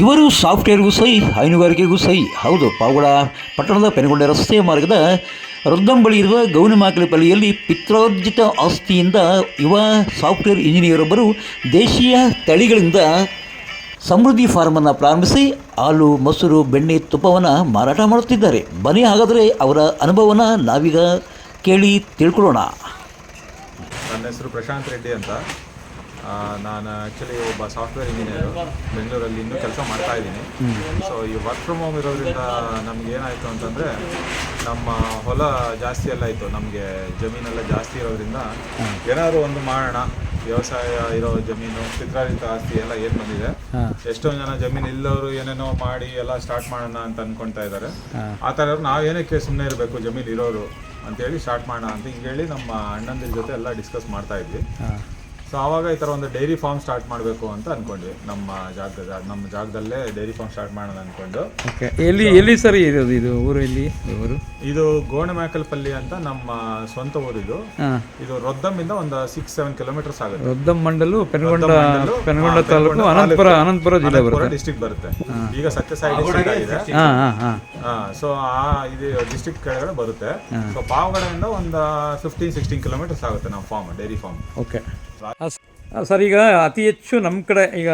ಇವರು ಸಾಫ್ಟ್ವೇರ್ಗೂ ಸಹಿ, ಹೈನುಗಾರಿಕೆಗೂ ಸೈ ಹೌದು, ಪಾವಗಡ ಪಟ್ಟಣದ ಪೆನಗೊಂಡ ರಸ್ತೆ ಮಾರ್ಗದ ರೊದ್ದಂ ಬಳಿ ಇರುವ ಗೌನಮಾಕಲಿಪಲ್ಲಿಯಲ್ಲಿ ಪಿತ್ರಾರ್ಜಿತ ಆಸ್ತಿಯಿಂದ ಯುವ ಸಾಫ್ಟ್ವೇರ್ ಇಂಜಿನಿಯರೊಬ್ಬರು ದೇಶೀಯ ತಳಿಗಳಿಂದ ಸಮೃದ್ಧಿ ಫಾರ್ಮನ್ನು ಪ್ರಾರಂಭಿಸಿ ಹಾಲು, ಮೊಸರು, ಬೆಣ್ಣೆ, ತುಪ್ಪವನ್ನು ಮಾರಾಟ ಮಾಡುತ್ತಿದ್ದಾರೆ. ಬನ್ನಿ ಹಾಗಾದರೆ ಅವರ ಅನುಭವನ ನಾವೀಗ ಕೇಳಿ ತಿಳ್ಕೊಳ್ಳೋಣ. ನನ್ನ ಹೆಸರು ಪ್ರಶಾಂತ್ ರೆಡ್ಡಿ ಅಂತ. ನಾನು ಆ್ಯಕ್ಚುಲಿ ಒಬ್ಬ ಸಾಫ್ಟ್ವೇರ್ ಇಂಜಿನಿಯರು ಬೆಂಗಳೂರಲ್ಲಿ ಇನ್ನೂ ಕೆಲಸ ಮಾಡ್ತಾ ಇದ್ದೀನಿ. ಸೊ ಈ ವರ್ಕ್ ಫ್ರಮ್ ಹೋಮ್ ಇರೋದ್ರಿಂದ ನಮ್ಗೆ ಏನಾಯಿತು ಅಂತಂದರೆ ನಮ್ಮ ಹೊಲ ಜಾಸ್ತಿ ಎಲ್ಲ ಇತ್ತು. ನಮಗೆ ಜಮೀನೆಲ್ಲ ಜಾಸ್ತಿ ಇರೋದ್ರಿಂದ ಏನಾದರೂ ಒಂದು ಮಾಡೋಣ ವ್ಯವಸಾಯ ಇರೋ ಜಮೀನು ಚಿತ್ರಾರಿತ ಆಸ್ತಿ ಎಲ್ಲ ಏನು ಬಂದಿದೆ. ಎಷ್ಟೊಂದು ಜನ ಜಮೀನು ಇಲ್ಲವರು ಏನೇನೋ ಮಾಡಿ ಎಲ್ಲ ಸ್ಟಾರ್ಟ್ ಮಾಡೋಣ ಅಂತ ಅನ್ಕೊಂತಾ ಇದ್ದಾರೆ ಆ ಥರ ನಾವು ಏನಕ್ಕೆ ಸುಮ್ಮನೆ ಇರಬೇಕು ಜಮೀನು ಇರೋರು ಅಂತೇಳಿ ಸ್ಟಾರ್ಟ್ ಮಾಡೋಣ ಅಂತ ಹಿಂಗೆ ಹೇಳಿ ನಮ್ಮ ಅಣ್ಣಂದಿರ ಜೊತೆ ಎಲ್ಲ ಡಿಸ್ಕಸ್ ಮಾಡ್ತಾ ಇದ್ವಿ. ಸೊ ಆವಾಗ ಈ ಥರ ಒಂದು ಡೈರಿ ಫಾರ್ಮ್ ಸ್ಟಾರ್ಟ್ ಮಾಡಬೇಕು ಅಂತ ಅನ್ಕೊಂಡ್ವಿ. ನಮ್ಮ ಜಾಗದ ನಮ್ಮ ಜಾಗದಲ್ಲೇ ಡೈರಿ ಫಾರ್ಮ್ ಸ್ಟಾರ್ಟ್ ಮಾಡೋಣ ಅನ್ಕೊಂಡು. ಓಕೆ ಎಲ್ಲಿ ಎಲ್ಲಿ ಸರ್ ಇರೋದು ಇದು ಊರು ಎಲ್ಲಿ? ಊರು? ಇದು ಗೋಣಮ್ಯಾಕಲ್ಪಲ್ಲಿ ಅಂತ ನಮ್ಮ ಸ್ವಂತ ಊರಿದು. ಇದು ಇದು ರೊದ್ದಮ್ಮಿಂದ ಒಂದು ಸಿಕ್ಸ್ ಸೆವೆನ್ ಕಿಲೋಮೀಟರ್ಸ್ ಆಗುತ್ತೆ. ರೊದ್ದಂ ಮಂಡಲು ಪೆನ್ಗೊಂಡ ಪೆನ್ಗೊಂಡ ತಾಲೂಕು ಅನಂತಪುರ ಅನಂತಪುರ ಜಿಲ್ಲೆ ಬರುತ್ತೆ. ಡಿಸ್ಟಿಕ್ ಬರುತ್ತೆ. ಈಗ ಸತ್ಯಸಾಯಿ ಡಿಸ್ಟಿಕ್ ಆಗಿದೆ. ಹಾಂ ಹಾಂ ಹಾಂ. ಸೊ ಆ ಇದು ಡಿಸ್ಟಿಕ್ ಕೆಳಗಡೆ ಬರುತ್ತೆ. ಸೊ ಪಾವಗಡೆಯಿಂದ ಒಂದು ಫಿಫ್ಟೀನ್ ಸಿಕ್ಸ್ಟೀನ್ ಕಿಲೋಮೀಟರ್ಸ್ ಆಗುತ್ತೆ ನಮ್ಮ farm dairy farm okay sir ಈಗ ಅತಿ ಹೆಚ್ಚು ನಮ್ಮ ಕಡೆ ಈಗ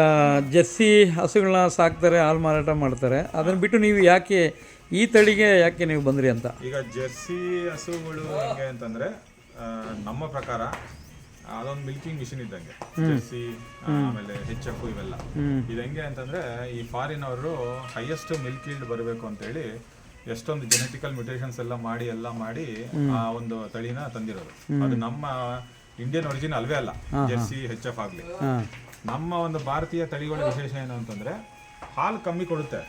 ಜರ್ಸಿ ಹಸುಗಳನ್ನ ಸಾಕ್ತಾರೆ ಹಾಲು ಮಾರಾಟ ಮಾಡ್ತಾರೆ. ಅದನ್ನು ಬಿಟ್ಟು ನೀವು ಯಾಕೆ ಈ ತಳಿಗೆ ಯಾಕೆ ನೀವು ಬಂದ್ರಿ ಅಂತ? ಈಗ ಜರ್ಸಿ ಹಸುಗಳು ಹೆಂಗೆ ಅಂತಂದ್ರೆ ನಮ್ಮ ಪ್ರಕಾರ ಅದೊಂದು ಮಿಲ್ಕಿಂಗ್ ಮಿಷಿನ್ ಇದ್ದಂಗೆ. ಜೆರ್ಸಿ ಆಮೇಲೆ ಹೆಚ್ ಎಫ್ ಇವೆಲ್ಲ ಇದು ಹೆಂಗೆ ಅಂತಂದ್ರೆ ಈ ಫಾರಿನ್ ಅವರು ಹೈಯೆಸ್ಟ್ ಮಿಲ್ಕ್ ಇಲ್ಡ್ ಬರಬೇಕು ಅಂತೇಳಿ ಎಷ್ಟೊಂದು ಜೆನೆಟಿಕಲ್ ಮ್ಯೂಟೇಷನ್ಸ್ ಎಲ್ಲ ಮಾಡಿ ಎಲ್ಲ ಮಾಡಿ ಆ ಒಂದು ತಳಿನ ತಂದಿರೋದು. ಅದು ನಮ್ಮ ಇಂಡಿಯನ್ ಒರಿಜಿನ್ ಅಲ್ವೇ ಅಲ್ಲ. ಜರ್ಸಿ ಹೆಚ್ ಎಫ್ ಆಗ್ಲಿ. ನಮ್ಮ ಒಂದು ಭಾರತೀಯ ತಳಿಗಳ ವಿಶೇಷ ಏನು ಅಂತಂದ್ರೆ ಹಾಲು ಕಮ್ಮಿ ಕೊಡುತ್ತೆ.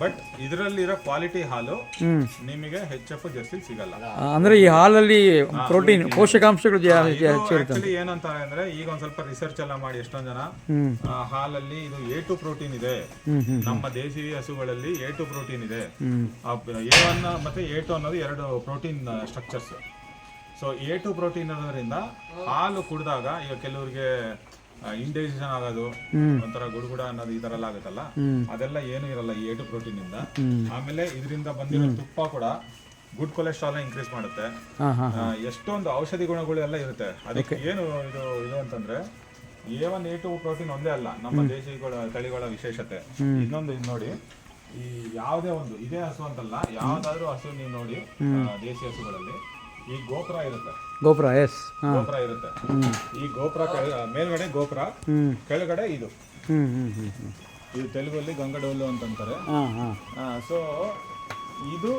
ಬಟ್ ಇದರಲ್ಲಿರೋ ಕ್ವಾಲಿಟಿ ಹಾಲು ನಿಮಗೆ ಹೆಚ್ ಎಫ್ ಜರ್ಸಿ ಸಿಗಲ್ಲ. ಅಂದ್ರೆ ಈ ಹಾಲಲ್ಲಿ ಪ್ರೋಟೀನ್ ಪೋಷಕಾಂಶಗಳು ಏನಂತ ಆಕ್ಚುಲಿ ಏನಂತಾರೆ ಅಂದ್ರೆ ಈಗ ಒಂದ್ ಸ್ವಲ್ಪ ರಿಸರ್ಚ್ ಎಲ್ಲ ಮಾಡಿ ಎಷ್ಟೊಂದ್ ಜನ ಹಾಲಲ್ಲಿ ಇದು ಎ ಟು ಪ್ರೋಟೀನ್ ಇದೆ. ನಮ್ಮ ದೇಸಿ ಹಸುಗಳಲ್ಲಿ ಎ ಟು ಪ್ರೋಟೀನ್ ಇದೆ. ಎ ಒನ್ ಮತ್ತೆ ಎ ಟು ಅನ್ನೋದು ಎರಡು protein structures so A two protein ಇರೋದ್ರಿಂದ ಹಾಲು ಕುಡಿದಾಗ ಈಗ ಕೆಲವರಿಗೆ ಇಂಡೈಜೆಷನ್ ಆಗೋದು ಒಂಥರ ಗುಡುಗುಡ ಅನ್ನೋದು ಈ ತರ ಎಲ್ಲ ಆಗುತ್ತಲ್ಲ? ಅದೆಲ್ಲ ಏನು ಇರಲ್ಲ ಈ ಎ ಟು ಪ್ರೋಟೀನ್ ಇಂದ. ಆಮೇಲೆ ಇದರಿಂದ ಬಂದಿರೋ ತುಪ್ಪ ಕೂಡ ಗುಡ್ ಕೊಲೆಸ್ಟ್ರಾಲ್ ಇನ್ಕ್ರೀಸ್ ಮಾಡುತ್ತೆ. ಎಷ್ಟೊಂದು ಔಷಧಿ ಗುಣಗಳು ಎಲ್ಲ ಇರುತ್ತೆ. ಅದಕ್ಕೆ ಏನು ಇದು ಇದು ಅಂತಂದ್ರೆ A one A two protein ಒಂದೇ ಅಲ್ಲ ನಮ್ಮ ದೇಶಿ ತಳಿಗಳ ವಿಶೇಷತೆ. ಇನ್ನೊಂದು ಇದು ನೋಡಿ ಈ ಯಾವುದೇ ಒಂದು ಇದೇ ಹಸು ಅಂತಲ್ಲ ಯಾವ್ದಾದ್ರು ಹಸು ನೀವು ನೋಡಿ ದೇಶಿ ಹಸುಗಳಲ್ಲಿ. ಈ ಗೋಪುರ ಇರುತ್ತೆ. ಗೋಪುರ ಎಸ್ ಹಾಂ. ಗೋಪುರ ಇರುತ್ತೆ. ಈ ಗೋಪುರ ಕೆಳ- ಮೇಲ್ಗಡೆ ಗೋಪುರ ಕೆಳಗಡೆ ಇದು. ಹ್ಞೂ ಹ್ಞೂ ಹ್ಞೂ ಹ್ಞೂ ಇದು ತೆಲುಗಲ್ಲಿ ಗಂಗಡೋಲು ಅಂತಂತಾರೆ. ಹಾಂ ಹಾಂ. ಸೊ ಇದು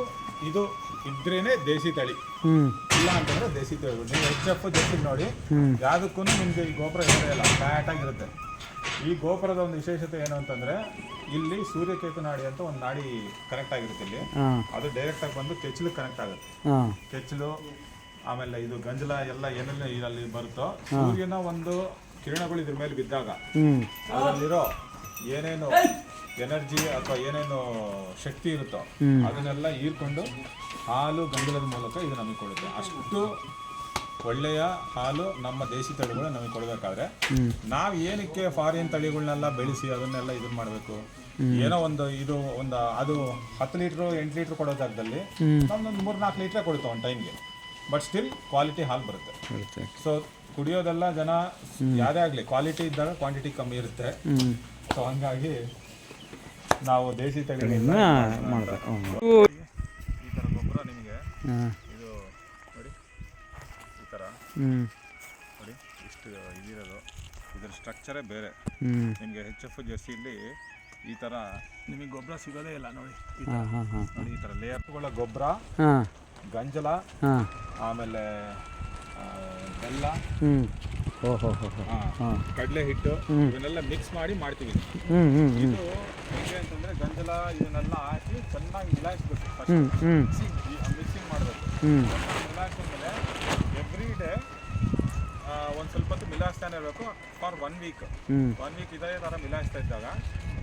ಇದು ಇದ್ರೇನೆ ದೇಸಿ ತಳಿ. ಹ್ಞೂ ಇಲ್ಲ ಅಂತಂದ್ರೆ ದೇಸಿ ತಳಿ. ನೀವು ಎಚ್ ಎಫ್ ನೋಡಿ ಯಾವುದಕ್ಕೂ ನಿಮ್ಗೆ ಈ ಗೋಪುರ ಇರೋದೇ ಇಲ್ಲ. ಫ್ಲಾಟ್ ಆಗಿರುತ್ತೆ ಈ ಗೋಪುರದ ಒಂದು ವಿಶೇಷತೆ ಏನು ಅಂತಂದ್ರೆ ಇಲ್ಲಿ ಸೂರ್ಯಕೇತು ನಾಡಿ ಅಂತ ಒಂದು ನಾಡಿ ಕನೆಕ್ಟ್ ಆಗಿರುತ್ತೆ ಇಲ್ಲಿ. ಅದು ಡೈರೆಕ್ಟ್ ಆಗಿ ಬಂದು ಕೆಚ್ಚಲು ಕನೆಕ್ಟ್ ಆಗುತ್ತೆ. ಕೆಚ್ಲು ಕೆಚ್ಚಲು ಆಮೇಲೆ ಇದು ಗಂಜಲ ಎಲ್ಲ ಏನೆಲ್ಲ ಇದರಲ್ಲಿ ಬರುತ್ತೋ ಸೂರ್ಯನ ಒಂದು ಕಿರಣಗಳು ಇದ್ರ ಮೇಲೆ ಬಿದ್ದಾಗ ಅದರಲ್ಲಿರೋ ಏನೇನು ಎನರ್ಜಿ ಅಥವಾ ಏನೇನು ಶಕ್ತಿ ಇರುತ್ತೋ ಅದನ್ನೆಲ್ಲ ಹೀರ್ಕೊಂಡು ಹಾಲು ಗಂಜಲದ ಮೂಲಕ ಇದು ನಮಗೆ ಕೊಡುತ್ತೆ. ಅಷ್ಟು ಒಳ್ಳೆಯ ಹಾಲು ನಮ್ಮ ದೇಶಿ ತಳಿಗಳು ನಮಗೆ ಕೊಡಬೇಕಾದ್ರೆ ನಾವು ಏನಕ್ಕೆ ಫಾರಿನ್ ತಳಿಗಳನ್ನೆಲ್ಲ ಬೆಳೆಸಿ ಅದನ್ನೆಲ್ಲ ಇದನ್ನ ಮಾಡಬೇಕು? ಏನೋ ಒಂದು ಇದು ಒಂದು ಅದು ಹತ್ತು ಲೀಟ್ರು ಎಂಟು ಲೀಟ್ರ್ ಕೊಡೋ ಜಾಗದಲ್ಲಿ ನಮ್ದೊಂದು ಮೂರು ನಾಲ್ಕು ಲೀಟ್ರೇ ಕೊಡುತ್ತೆ ಒಂದು ಟೈಮ್ಗೆ ಬಟ್ ಸ್ಟಿಲ್ ಕ್ವಾಲಿಟಿ ಹಾಲು ಬರುತ್ತೆ. ಸೊ ಕುಡಿಯೋದೆಲ್ಲ ಜನ ಯಾರೇ ಆಗಲಿ ಕ್ವಾಲಿಟಿ ಇದ್ದಾಗ ಕ್ವಾಂಟಿಟಿ ಕಮ್ಮಿ ಇರುತ್ತೆ. ಸೊ ಹಂಗಾಗಿ ನಾವು ದೇಸಿ ತಳಿ ಈ ಥರ ಗೊಬ್ಬರ ನಿಮಗೆ ನೋಡಿ ಇಷ್ಟು ಇದಿರೋದು. ಇದರ ಸ್ಟ್ರಕ್ಚರೇ ಬೇರೆ. ನಿಮಗೆ ಹೆಚ್ ಎಫ್ ಜರ್ಸಿಲಿ ಈ ಥರ ನಿಮಗೆ ಗೊಬ್ಬರ ಸಿಗೋದೇ ಇಲ್ಲ ನೋಡಿ. ಈ ಥರ. ನೋಡಿ ಈ ಥರ ಲೇಯರ್ಗಳ ಗೊಬ್ಬರ ಹಾಂ. ಗಂಜಲ ಹಾಂ. ಆಮೇಲೆ ಆ, ಬೆಲ್ಲ ಹ್ಞೂ ಹೋ ಹೋ ಕಡಲೆ ಹಿಟ್ಟು ಇವನ್ನೆಲ್ಲ ಮಿಕ್ಸ್ ಮಾಡಿ ಮಾಡ್ತೀವಿ. ಹ್ಞೂ ಹ್ಞೂ ಹ್ಞೂ ಇದು ಹೇಗೆ ಅಂತಂದ್ರೆ ಗಂಜಲ ಇವನ್ನೆಲ್ಲ ಹಾಕಿ ಚೆನ್ನಾಗಿ ಮಿಲಾಯಿಸ್ಬೇಕು ಹ್ಞೂ ಹ್ಞೂ ಮಿಕ್ಸಿಂಗ್ ಮಾಡಬೇಕು. ಹ್ಞೂ ಸ್ವಲ್ಪ ಹೊತ್ತು ಮಿಲಾಯಿಸ್ತಾನೆ ಇರಬೇಕು for one week one week ಇದೇ ಥರ ಮಿಲಾಯಿಸ್ತಾ ಇದ್ದಾಗ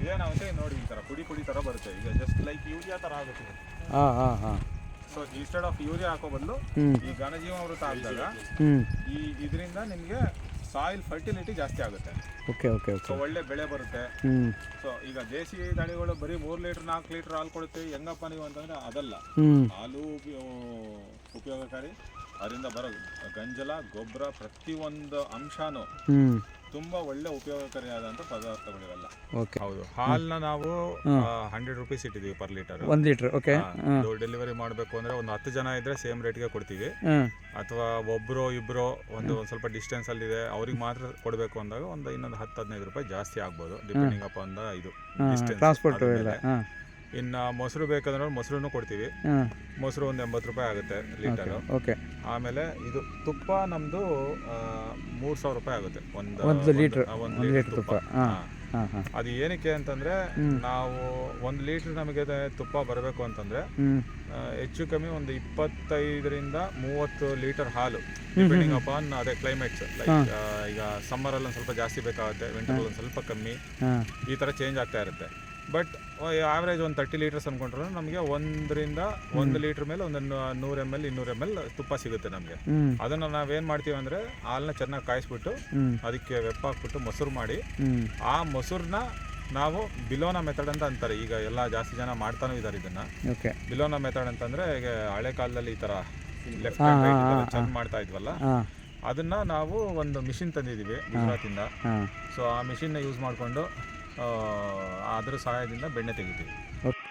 ಇದೇನಾಗುತ್ತೆ ನೋಡಿ ಈ ಥರ ಪುಡಿ ಪುಡಿ ಥರ ಬರುತ್ತೆ. ಈಗ ಜಸ್ಟ್ ಲೈಕ್ ಯೂರಿಯಾ ಥರ ಆಗುತ್ತೆ. ಹಾಂ ಹಾಂ ಹಾಂ. ಸೊ ಇನ್ಸ್ಟೆಡ್ ಆಫ್ ಯೂರಿಯಾ ಹಾಕೋ ಬದಲು ಈ ಘನಜೀವಾಮೃತ ಹಾಕಿದಾಗ ಆದಾಗ ಈ ಇದರಿಂದ ನಿಮಗೆ ಸಾಯಿಲ್ ಫರ್ಟಿಲಿಟಿ ಜಾಸ್ತಿ ಆಗುತ್ತೆ. ಓಕೆ ಓಕೆ ಸೊ ಒಳ್ಳೆ ಬೆಳೆ ಬರುತ್ತೆ. ಸೊ ಈಗ ದೇಸಿ ತಳಿಗಳು ಬರೀ ಮೂರು ಲೀಟರ್ ನಾಲ್ಕು ಲೀಟರ್ ಹಾಲು ಕೊಡುತ್ತೆ. ಹೆಂಗಪ್ಪ ನೀವು ಅಂತಂದ್ರೆ ಅದಲ್ಲ. ಹಾಲು ಉಪಯೋಗಕಾರಿ. ಅದರಿಂದ ಬರೋ ಗಂಜಲ ಗೊಬ್ಬರ ಪ್ರತಿಯೊಂದು ಅಂಶನೂ ಅಂಶನು ತುಂಬಾ ಒಳ್ಳೆ ಉಪಯೋಗಕಾರಿಯಾದಂತ ಪದಾರ್ಥಗಳಿವೆಲ್ಲ ಹೌದು. ಹಾಲ್ನ ನಾವು ಹಂಡ್ರೆಡ್ ರುಪೀಸ್ ಇಟ್ಟಿದೀವಿ ಪರ್ ಲೀಟರ್ ಒಂದ್ ಲೀಟರ್ ಓಕೆ ಡೆಲಿವರಿ ಮಾಡಬೇಕು ಅಂದ್ರೆ ಒಂದು ಹತ್ತು ಜನ ಇದ್ರೆ ಸೇಮ್ ರೇಟ್ಗೆ ಕೊಡ್ತೀವಿ. ಅಥವಾ ಒಬ್ರು ಇಬ್ರು ಒಂದು ಒಂದ್ ಸ್ವಲ್ಪ ಡಿಸ್ಟೆನ್ಸ್ ಅಲ್ಲಿ ಇದೆ ಅವ್ರಿಗೆ ಮಾತ್ರ ಕೊಡಬೇಕು ಅಂದಾಗ ಒಂದು ಇನ್ನೊಂದು ಹತ್ತು ಹದಿನೈದು ರೂಪಾಯಿ ಜಾಸ್ತಿ ಆಗ್ಬೋದು ಡಿಪೆಂಡಿಂಗ್ ಅಪ್ ದ ಇದು ಟ್ರಾನ್ಸ್ಪೋರ್ಟ್ ಇನ್ನು ಮೊಸರು ಬೇಕಂದ್ರೆ ಮೊಸರು ಕೊಡ್ತೀವಿ. ಮೊಸರು ಒಂದು ಎಂಬತ್ತು ರೂಪಾಯಿ ಆಗುತ್ತೆ ಲೀಟರ್. ಓಕೆ ಆಮೇಲೆ ಇದು ತುಪ್ಪ ನಮ್ದು ಮೂರು ಸಾವಿರ ರೂಪಾಯಿ ಆಗುತ್ತೆ. ಒಂದು ಒಂದು ಲೀಟ್ರ್ ಒಂದು ಲೀಟ್ರ್ ತುಪ್ಪ. ಅದು ಏನಕ್ಕೆ ಅಂತಂದ್ರೆ ನಾವು ಒಂದು ಲೀಟರ್ ನಮಗೆ ತುಪ್ಪ ಬರಬೇಕು ಅಂತಂದ್ರೆ ಹೆಚ್ಚು ಕಮ್ಮಿ ಒಂದು ಇಪ್ಪತ್ತೈದರಿಂದ ಮೂವತ್ತು ಲೀಟರ್ ಹಾಲು. ಡಿಪೆಂಡಿಂಗ್ ಅಪಾನ್ ಅದೇ ಕ್ಲೈಮೇಟ್ಸ್ ಲೈಕ್ ಈಗ ಸಮ್ಮರ್ ಅಲ್ಲಿ ಸ್ವಲ್ಪ ಜಾಸ್ತಿ ಬೇಕಾಗುತ್ತೆ ವಿಂಟರ್ ಒಂದು ಸ್ವಲ್ಪ ಕಮ್ಮಿ. ಈ ತರ ಚೇಂಜ್ ಆಗ್ತಾ ಇರುತ್ತೆ. ಬಟ್ oh, ಆವ್ರೇಜ್ ಒಂದು ತರ್ಟಿ ಲೀಟರ್ಸ್ ಅನ್ಕೊಂಡ್ರು ನಮಗೆ ಒಂದರಿಂದ ಒಂದು ಲೀಟರ್ ಮೇಲೆ ಒಂದು ನೂರು ಎಂ ಎಲ್ ಇನ್ನೂರು ಎಂ ಎಲ್ ತುಪ್ಪ ಸಿಗುತ್ತೆ ನಮಗೆ. ಅದನ್ನ ನಾವೇನ್ ಮಾಡ್ತೀವಿ ಅಂದ್ರೆ ಹಾಲನ್ನ ಚೆನ್ನಾಗಿ ಕಾಯಿಸ್ಬಿಟ್ಟು ಅದಕ್ಕೆ ವೆಪ್ಪ ಹಾಕ್ಬಿಟ್ಟು ಮೊಸರು ಮಾಡಿ ಆ ಮೊಸರನ್ನ ನಾವು ಬಿಲೋನಾ ಮೆಥಡ್ ಅಂತ ಅಂತಾರೆ. ಈಗ ಎಲ್ಲ ಜಾಸ್ತಿ ಜನ ಮಾಡ್ತಾನೂ ಇದ್ದಾರೆ ಇದನ್ನ. ಬಿಲೋನಾ ಮೆಥಡ್ ಅಂತಂದ್ರೆ ಈಗ ಹಳೆ ಕಾಲದಲ್ಲಿ ಈ ತರ ಲೆಫ್ಟ್ ಚೆಂದ ಮಾಡ್ತಾ ಇದ್ವಲ್ಲ ಅದನ್ನ ನಾವು ಒಂದು ಮಿಷಿನ್ ತಂದಿದೀವಿ ಗುಜರಾತಿಂದ. ಸೊ ಆ ಮಿಷಿನ್ನ ಯೂಸ್ ಮಾಡಿಕೊಂಡು ಅದರ ಸಹಾಯದಿಂದ ಬೆಣ್ಣೆ ತೆಗಿತೀವಿ. ಓಕೆ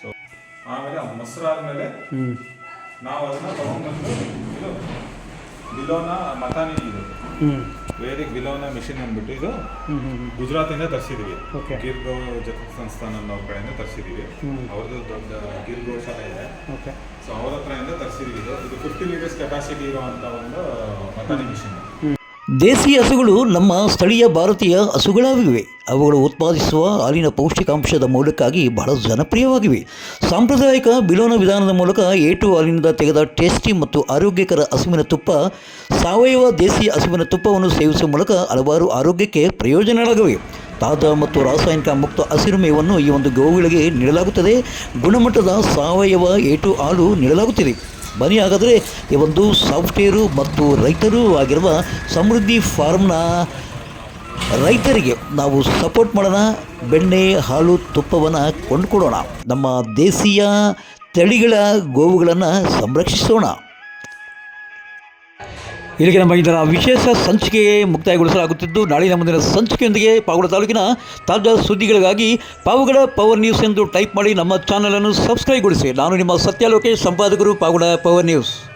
ಸೊ ಆಮೇಲೆ ಆ ಮೊಸರು ಆದಮೇಲೆ ಹ್ಞೂ ನಾವು ಅದನ್ನ ತಗೊಂಡ್ಬಂದು ಇದು ಬಿಲೋನ ಮತಾನಿ ಇದು ವೇದಿಕ್ ಬಿಲೋನ ಮಿಷಿನ್ ಅಂದ್ಬಿಟ್ಟು ಇದು ಗುಜರಾತ್ ಇಂದ ಗುಜರಾತಿಂದ ತರಿಸಿದೀವಿ. ಗಿರ್ ಗಿರ್ಗೋ ಜತ ಸಂಸ್ಥಾನ ಅನ್ನೋ ಕಡೆಯಿಂದ ತರಿಸಿದೀವಿ. ಅವ್ರದ್ದು ದೊಡ್ಡ ಗಿರ್ಗೋ ಶಾಲೆ ಇದೆ. ಓಕೆ ಸೊ ಅವ್ರ ಇಂದ ತರಿಸಿದೀವಿ. ಇದು ಇದು ಫಿಫ್ಟಿ ಲೀಟರ್ಸ್ ಕೆಪಾಸಿಟಿ ಇರುವಂತ ಒಂದು ಮತಾನಿ ಮಿಷಿನ್ ದೇಸಿ ಹಸುಗಳು ನಮ್ಮ ಸ್ಥಳೀಯ ಭಾರತೀಯ ಹಸುಗಳಾಗಿವೆ. ಅವುಗಳು ಉತ್ಪಾದಿಸುವ ಹಾಲಿನ ಪೌಷ್ಟಿಕಾಂಶದ ಮೂಲಕ್ಕಾಗಿ ಬಹಳ ಜನಪ್ರಿಯವಾಗಿವೆ. ಸಾಂಪ್ರದಾಯಿಕ ಬಿಲೋನ ವಿಧಾನದ ಮೂಲಕ ಏಟು ಹಾಲಿನಿಂದ ತೆಗೆದ ಟೇಸ್ಟಿ ಮತ್ತು ಆರೋಗ್ಯಕರ ಹಸುವಿನ ತುಪ್ಪ, ಸಾವಯವ ದೇಸಿ ಹಸುವಿನ ತುಪ್ಪವನ್ನು ಸೇವಿಸುವ ಮೂಲಕ ಹಲವಾರು ಆರೋಗ್ಯಕ್ಕೆ ಪ್ರಯೋಜನಗಳಾಗಿವೆ. ತಾಜಾ ಮತ್ತು ರಾಸಾಯನಿಕ ಮುಕ್ತ ಹಸಿರು ಮೇವನ್ನು ಈ ಒಂದು ಗೋವುಗಳಿಗೆ ನೀಡಲಾಗುತ್ತದೆ. ಗುಣಮಟ್ಟದ ಸಾವಯವ ಏಟು ಹಾಲು ನೀಡಲಾಗುತ್ತಿದೆ. ಬನ್ನಿ ಹಾಗಾದರೆ ಈ ಒಂದು ಸಾಫ್ಟ್ವೇರು ಮತ್ತು ರೈತರೂ ಆಗಿರುವ ಸಮೃದ್ಧಿ ಫಾರ್ಮ್ನ ರೈತರಿಗೆ ನಾವು ಸಪೋರ್ಟ್ ಮಾಡೋಣ, ಬೆಣ್ಣೆ, ಹಾಲು, ತುಪ್ಪವನ್ನು ಕೊಂಡುಕೊಡೋಣ. ನಮ್ಮ ದೇಶೀಯ ತಳಿಗಳ ಗೋವುಗಳನ್ನು ಸಂರಕ್ಷಿಸೋಣ. ಇಲ್ಲಿಗೆ ನಮ್ಮ ಇದರ ವಿಶೇಷ ಸಂಚಿಕೆ ಮುಕ್ತಾಯಗೊಳಿಸಲಾಗುತ್ತಿದ್ದು ನಾಳಿನ ಮುಂದಿನ ಸಂಚಿಕೆಯೊಂದಿಗೆ ಪಾವಗಡ ತಾಲೂಕಿನ ತಾಜಾ ಸುದ್ದಿಗಳಿಗಾಗಿ ಪಾವಗಡ ಪವರ್ ನ್ಯೂಸ್ ಎಂದು ಟೈಪ್ ಮಾಡಿ ನಮ್ಮ ಚಾನಲನ್ನು ಸಬ್ಸ್ಕ್ರೈಬ್ಗೊಳಿಸಿ ನಾನು ನಿಮ್ಮ ಸತ್ಯಾಲೋಕೇಶ್, ಸಂಪಾದಕರು ಪಾವಗಡ ಪವರ್ ನ್ಯೂಸ್.